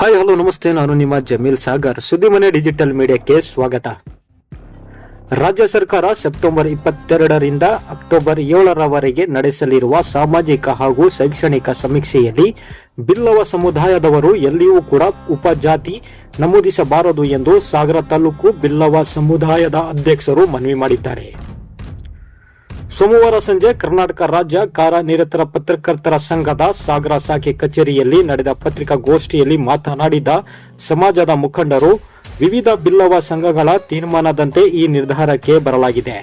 Hi hello ನಮಸ್ತೆ. ನಾನು ನಿಮ್ಮ ಜಮೀಲ್ ಸಾಗರ್. ಸುದ್ದಿಮನೆ ಡಿಜಿಟಲ್ ಮೀಡಿಯಾಕ್ಕೆ ಸ್ವಾಗತ. ರಾಜ್ಯ ಸರ್ಕಾರ ಸೆಪ್ಟೆಂಬರ್ ಇಪ್ಪತ್ತೆರಡರಿಂದ ಅಕ್ಟೋಬರ್ ಏಳರವರೆಗೆ ನಡೆಸಲಿರುವ ಸಾಮಾಜಿಕ ಹಾಗೂ ಶೈಕ್ಷಣಿಕ ಸಮೀಕ್ಷೆಯಲ್ಲಿ ಬಿಲ್ಲವ ಸಮುದಾಯದವರು ಎಲ್ಲಿಯೂ ಕೂಡ ಉಪಜಾತಿ ನಮೂದಿಸಬಾರದು ಎಂದು ಸಾಗರ ತಾಲೂಕು ಬಿಲ್ಲವ ಸಮುದಾಯದ ಅಧ್ಯಕ್ಷರು ಮನವಿ ಮಾಡಿದ್ದಾರೆ. ಸೋಮವಾರ ಸಂಜೆ ಕರ್ನಾಟಕ ರಾಜ್ಯ ಕಾರ್ಯನಿರತರ ಪತ್ರಕರ್ತರ ಸಂಘದ ಸಾಗರ ಶಾಖೆ ಕಚೇರಿಯಲ್ಲಿ ನಡೆದ ಪತ್ರಿಕಾಗೋಷ್ಠಿಯಲ್ಲಿ ಮಾತನಾಡಿದ ಸಮಾಜದ ಮುಖಂಡರು, ವಿವಿಧ ಬಿಲ್ಲವ ಸಂಘಗಳ ತೀರ್ಮಾನದಂತೆ ಈ ನಿರ್ಧಾರಕ್ಕೆ ಬರಲಾಗಿದೆ.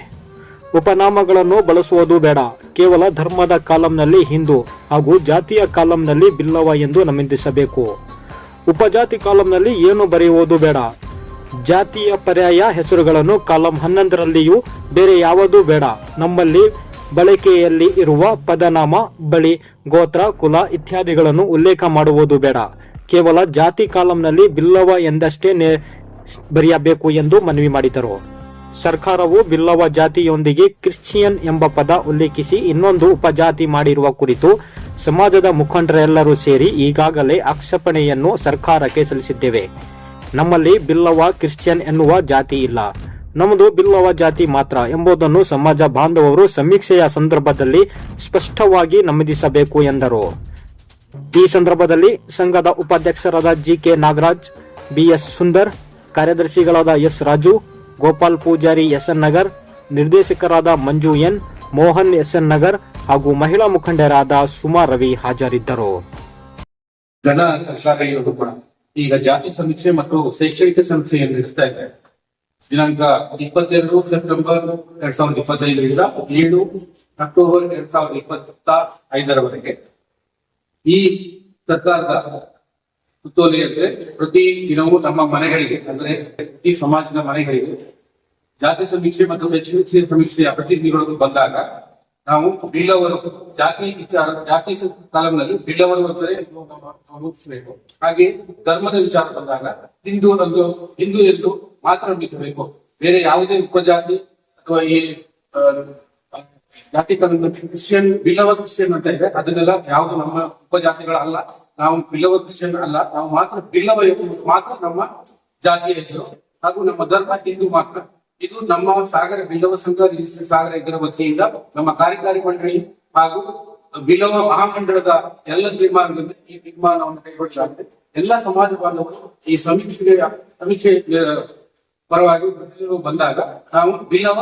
ಉಪನಾಮಗಳನ್ನು ಬಳಸುವುದು ಬೇಡ. ಕೇವಲ ಧರ್ಮದ ಕಾಲಂನಲ್ಲಿ ಹಿಂದೂ ಹಾಗೂ ಜಾತಿಯ ಕಾಲಂನಲ್ಲಿ ಬಿಲ್ಲವ ಎಂದು ನಮೂದಿಸಬೇಕು. ಉಪಜಾತಿ ಕಾಲಂನಲ್ಲಿ ಏನು ಬರೆಯುವುದು ಬೇಡ. ಜಾತಿಯ ಪರ್ಯಾಯ ಹೆಸರುಗಳನ್ನು ಕಾಲಂ ಹನ್ನೊಂದರಲ್ಲಿಯೂ ಬೇರೆ ಯಾವುದೂ ಬೇಡ. ನಮ್ಮಲ್ಲಿ ಬಳಕೆಯಲ್ಲಿ ಇರುವ ಪದನಾಮ, ಬಳಿ, ಗೋತ್ರ, ಕುಲ ಇತ್ಯಾದಿಗಳನ್ನು ಉಲ್ಲೇಖ ಮಾಡುವುದು ಬೇಡ. ಕೇವಲ ಜಾತಿ ಕಾಲಂನಲ್ಲಿ ಬಿಲ್ಲವ ಎಂದಷ್ಟೇ ಬರೆಯಬೇಕು ಎಂದು ಮನವಿ ಮಾಡಿದರು. ಸರ್ಕಾರವು ಬಿಲ್ಲವ ಜಾತಿಯೊಂದಿಗೆ ಕ್ರಿಶ್ಚಿಯನ್ ಎಂಬ ಪದ ಉಲ್ಲೇಖಿಸಿ ಇನ್ನೊಂದು ಉಪಜಾತಿ ಮಾಡಿರುವ ಕುರಿತು ಸಮಾಜದ ಮುಖಂಡರೆಲ್ಲರೂ ಸೇರಿ ಈಗಾಗಲೇ ಆಕ್ಷೇಪಣೆಯನ್ನು ಸರ್ಕಾರಕ್ಕೆ ಸಲ್ಲಿಸಿದ್ದೇವೆ. ನಮ್ಮಲ್ಲಿ ಬಿಲ್ಲವ ಕ್ರಿಶ್ಚಿಯನ್ ಎನ್ನುವ ಜಾತಿ ಇಲ್ಲ. ನಮ್ಮದು ಬಿಲ್ಲವ ಜಾತಿ ಮಾತ್ರ ಎಂಬುದನ್ನು ಸಮಾಜ ಬಾಂಧವರು ಸಮೀಕ್ಷೆಯ ಸಂದರ್ಭದಲ್ಲಿ ಸ್ಪಷ್ಟವಾಗಿ ನಮೂದಿಸಬೇಕು ಎಂದರು. ಈ ಸಂದರ್ಭದಲ್ಲಿ ಸಂಘದ ಉಪಾಧ್ಯಕ್ಷರಾದ G K Nagaraj, BS Sundar, ಕಾರ್ಯದರ್ಶಿಗಳಾದ ಎಸ್ ರಾಜು, ಗೋಪಾಲ್ ಪೂಜಾರಿ ಎಸ್ಎನ್ ನಗರ್, ನಿರ್ದೇಶಕರಾದ ಮಂಜು ಎನ್, ಮೋಹನ್ ಎಸ್ಎನ್ ನಗರ್ ಹಾಗೂ ಮಹಿಳಾ ಮುಖಂಡರಾದ ಸುಮಾ ರವಿ ಹಾಜರಿದ್ದರು. ಈಗ ಜಾತಿ ಸಮೀಕ್ಷೆ ಮತ್ತು ಶೈಕ್ಷಣಿಕ ಸಮೀಕ್ಷೆಯನ್ನು ನಡೆಸ್ತಾ ಇದೆ? ದಿನಾಂಕ ಇಪ್ಪತ್ತೆರಡು ಸೆಪ್ಟೆಂಬರ್ ಎರಡ್ ಸಾವಿರದ ಇಪ್ಪತ್ತೈದರಿಂದ ಏಳು ಅಕ್ಟೋಬರ್ ಎರಡ್ ಸಾವಿರದ ಇಪ್ಪತ್ತ ಐದರವರೆಗೆ. ಈ ಸರ್ಕಾರದ ಸುತ್ತೋಲೆಯಂತೆ ಪ್ರತಿ ದಿನವೂ ನಮ್ಮ ಮನೆಗಳಿಗೆ, ಅಂದ್ರೆ ಈ ಸಮಾಜದ ಮನೆಗಳಿಗೆ ಜಾತಿ ಸಮೀಕ್ಷೆ ಮತ್ತು ಶೈಕ್ಷಣಿಕ ಸಮೀಕ್ಷೆಯ ಪ್ರತಿನಿಧಿಗಳು ಬಂದಾಗ ನಾವು ಬಿಲ್ಲವರ ಜಾತಿ ವಿಚಾರ, ಜಾತಿ ಕಾಲಂನಲ್ಲಿ ಬಿಲ್ಲವರು ಬರ್ತಾರೆ ರೂಪಿಸಬೇಕು. ಹಾಗೆ ಧರ್ಮದ ವಿಚಾರ ಬಂದಾಗ ಹಿಂದೂ ಎಂದು ಹಿಂದೂ ಎಂದು ಮಾತ್ರ ನಂಬಿಸಬೇಕು ಬೇರೆ ಯಾವುದೇ ಉಪಜಾತಿ ಅಥವಾ ಈ ಜಾತಿ ಕಾಲದ ಕ್ರಿಶ್ಚಿಯನ್ ಬಿಲ್ಲವ ಕ್ರಿಶ್ಚಿಯನ್ ಅಂತ ಇದೆ. ಅದನ್ನೆಲ್ಲ ಯಾವುದು ನಮ್ಮ ಉಪಜಾತಿಗಳಲ್ಲ. ನಾವು ಬಿಲ್ಲವ ಕ್ರಿಶ್ಚಿಯನ್ ಅಲ್ಲ. ನಾವು ಮಾತ್ರ ಬಿಲ್ಲವ ಮಾತ್ರ ನಮ್ಮ ಜಾತಿಯ ಹೆಸರು ಹಾಗೂ ನಮ್ಮ ಧರ್ಮ ಹಿಂದೂ ಮಾತ್ರ. ಇದು ನಮ್ಮ ಸಾಗರ ಬಿಲ್ಲವ ಸಂಘ ರಿಜಿಸ್ಟರ್ ಸಾಗರ ಇದರ ವತಿಯಿಂದ ನಮ್ಮ ಕಾರ್ಯಕಾರಿ ಮಂಡಳಿ ಹಾಗೂ ಬಿಲ್ಲವ ಮಹಾಮಂಡಳದ ಎಲ್ಲ ತೀರ್ಮಾನದಿಂದ ಈ ತೀರ್ಮಾನವನ್ನು ಕೈಗೊಳ್ಳಲಾಗಿದೆ. ಎಲ್ಲ ಸಮಾಜ ಬಾಂಧವರು ಈ ಸಮೀಕ್ಷೆಯ ಸಮೀಕ್ಷೆ ಪರವಾಗಿ ಬಂದಾಗ ನಾವು ಬಿಲ್ಲವ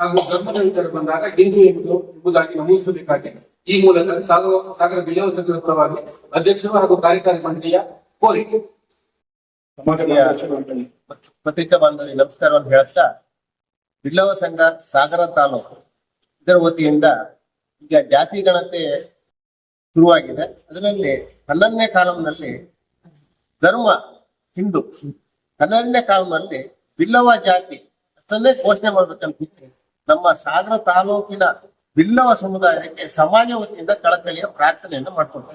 ಹಾಗೂ ಧರ್ಮದ ಬಂದಾಗ ಹಿಂದೂ ಎಂಬುದು ಎಂಬುದಾಗಿ ನಮೂದಿಸಬೇಕಾಗಿದೆ. ಈ ಮೂಲಕ ಸಾಗರ ಸಾಗರ ಬಿಲ್ಲವ ಸಂಘದ ಪರವಾಗಿ ಅಧ್ಯಕ್ಷರು ಹಾಗೂ ಕಾರ್ಯಕಾರಿ ಮಂಡಳಿಯ ಕೋರಿಕೆ ಪತ್ರಿಕಾ ಬಾಂಧವರಿಗೆ ನಮಸ್ಕಾರವನ್ನು ಹೇಳ್ತಾ ಬಿಲ್ಲವ ಸಂಘ ಸಾಗರ ತಾಲೂಕು ಇದರ ವತಿಯಿಂದ ಈಗ ಜಾತಿ ಗಣತೆ ಶುರುವಾಗಿದೆ. ಅದರಲ್ಲಿ ಹನ್ನೊಂದನೇ ಕಾಲಂನಲ್ಲಿ ಧರ್ಮ, ಹಿಂದೂ ಹನ್ನೆರಡನೇ ಕಾಲಂನಲ್ಲಿ ಬಿಲ್ಲವ ಜಾತಿ ಅಷ್ಟನ್ನೇ ಘೋಷಣೆ ಮಾಡ್ಬೇಕಂತ ನಮ್ಮ ಸಾಗರ ತಾಲೂಕಿನ ಬಿಲ್ಲವ ಸಮುದಾಯಕ್ಕೆ ಸಮಾಜ ವತಿಯಿಂದ ಕಳಕಳಿಯ ಪ್ರಾರ್ಥನೆಯನ್ನು ಮಾಡ್ಕೊಳ್ತಾ